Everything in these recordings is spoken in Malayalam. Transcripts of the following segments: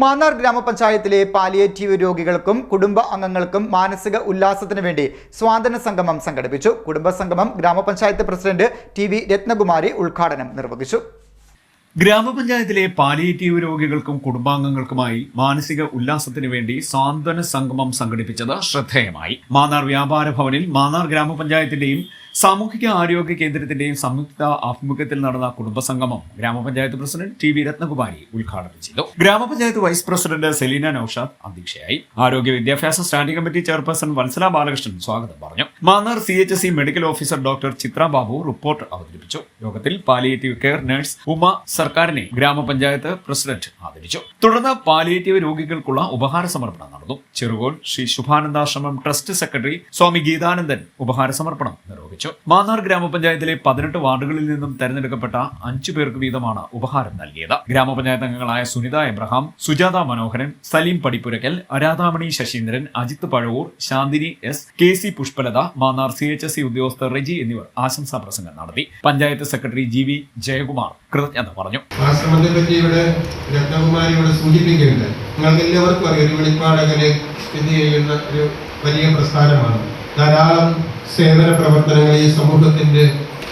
മാന്നാർ ഗ്രാമപഞ്ചായത്തിലെ പാലിയേറ്റീവ് രോഗികൾക്കും കുടുംബ അംഗങ്ങൾക്കും മാനസിക ഉല്ലാസത്തിന് വേണ്ടി സ്വാതന്ത്ര്യ സംഗമം സംഘടിപ്പിച്ചു. കുടുംബ സംഗമം ഗ്രാമപഞ്ചായത്ത് പ്രസിഡന്റ് ടി വി രത്നകുമാരി ഉദ്ഘാടനം നിർവഹിച്ചു. ഗ്രാമപഞ്ചായത്തിലെ പാലിയേറ്റീവ് രോഗികൾക്കും കുടുംബാംഗങ്ങൾക്കുമായി മാനസിക ഉല്ലാസത്തിനു വേണ്ടി സാന്ത്വന സംഗമം സംഘടിപ്പിച്ചത് ശ്രദ്ധേയമായി. മാന്നാർ വ്യാപാര ഭവനിൽ മാന്നാർ ഗ്രാമപഞ്ചായത്തിന്റെയും സാമൂഹിക ആരോഗ്യ കേന്ദ്രത്തിന്റെയും സംയുക്ത ആഭിമുഖ്യത്തിൽ നടന്ന കുടുംബസംഗമം ഗ്രാമപഞ്ചായത്ത് പ്രസിഡന്റ് ടി വി രത്നകുമാരി ഉദ്ഘാടനം ചെയ്തു. ഗ്രാമപഞ്ചായത്ത് വൈസ് പ്രസിഡന്റ് സെലീന നൌഷാദ് അധ്യക്ഷയായി. ആരോഗ്യ വിദ്യാഭ്യാസ standing committee chairperson Vatsala Balakrishnan സ്വാഗതം പറഞ്ഞു. Mannar C H C medical officer doctor Chitra Babu report അവതരിപ്പിച്ചു. യോഗത്തിൽ പാലിയേറ്റീവ് കെയർ നഴ്സ് ഉമ സർക്കാരിനെ ഗ്രാമപഞ്ചായത്ത് പ്രസിഡന്റ് ആദരിച്ചു. തുടർന്ന് പാലിയേറ്റീവ് രോഗികൾക്കുള്ള ഉപഹാര സമർപ്പണം നടന്നു. ചെറുകോൾ ശ്രീ ശുഭാനന്ദാശ്രമം ട്രസ്റ്റ് സെക്രട്ടറി സ്വാമി ഗീതാനന്ദൻ ഉപഹാര സമർപ്പണം നിർവഹിച്ചു. മാന്നാർ ഗ്രാമപഞ്ചായത്തിലെ പതിനെട്ട് വാർഡുകളിൽ നിന്നും തെരഞ്ഞെടുക്കപ്പെട്ട അഞ്ചു പേർക്ക് വീതമാണ് ഉപഹാരം നൽകിയത്. ഗ്രാമപഞ്ചായത്ത് അംഗങ്ങളായ Sunitha Abraham Sujatha Manoharan Salim Padippurackal Aradhamani Sasheendran Ajith Pazhavoor Shanthini S K C Pushpalatha Mannar C H S C ഉദ്യോഗസ്ഥർ റെജി എന്നിവർ ആശംസാ പ്രസംഗം നടത്തി. Panchayat secretary G V Jayakumar കൃതജ്ഞത പറഞ്ഞു. ആശ്രമത്തെ ഇവിടെ സൂചിപ്പിക്കുന്നുണ്ട്. നിങ്ങൾക്ക് എല്ലാവർക്കും അറിയാം ഒരു വെളിപ്പാടകലെ സ്ഥിതി ചെയ്യുന്ന ഒരു വലിയ പ്രസ്ഥാനമാണ്. ധാരാളം സേവന പ്രവർത്തനങ്ങൾ ഈ സമൂഹത്തിന്റെ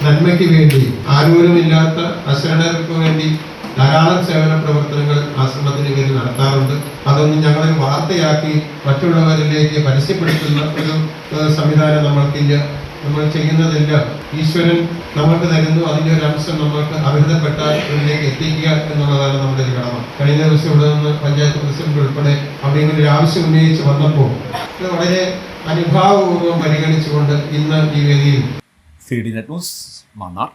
നന്മയ്ക്ക് വേണ്ടി ആരോരുമില്ലാത്ത അശരണർക്ക് വേണ്ടി ധാരാളം സേവന പ്രവർത്തനങ്ങൾ ആശ്രമത്തിന് കീഴിൽ നടത്താറുണ്ട്. അതൊന്നും ഞങ്ങളെ വാർത്തയാക്കി മറ്റുള്ളവരിലേക്ക് പരസ്യപ്പെടുത്തുന്ന ഒരു സംവിധാനം നമ്മൾക്കില്ല. നമ്മൾ ചെയ്യുന്നതെല്ലാം ഈശ്വരൻ നമുക്ക് തരുന്നു. അതിന്റെ ഒരു അംശം നമ്മൾക്ക് അർഹതപ്പെട്ടവരിലേക്ക് എത്തിക്കുക എന്നുള്ളതാണ് നമ്മുടെ ഒരു കടമ. കഴിഞ്ഞ ദിവസം ഇവിടെ നിന്ന് പഞ്ചായത്ത് പ്രസിഡന്റ് ഉൾപ്പെടെ അവിടെ ഇങ്ങനെ ഒരു ആവശ്യം ഉന്നയിച്ച് വന്നപ്പോൾ ഇത് വളരെ അനുഭാവപൂർവം പരിഗണിച്ചുകൊണ്ട് ഇന്ന് ഈ വേദിയിൽ നെറ്റ് ന്യൂസ്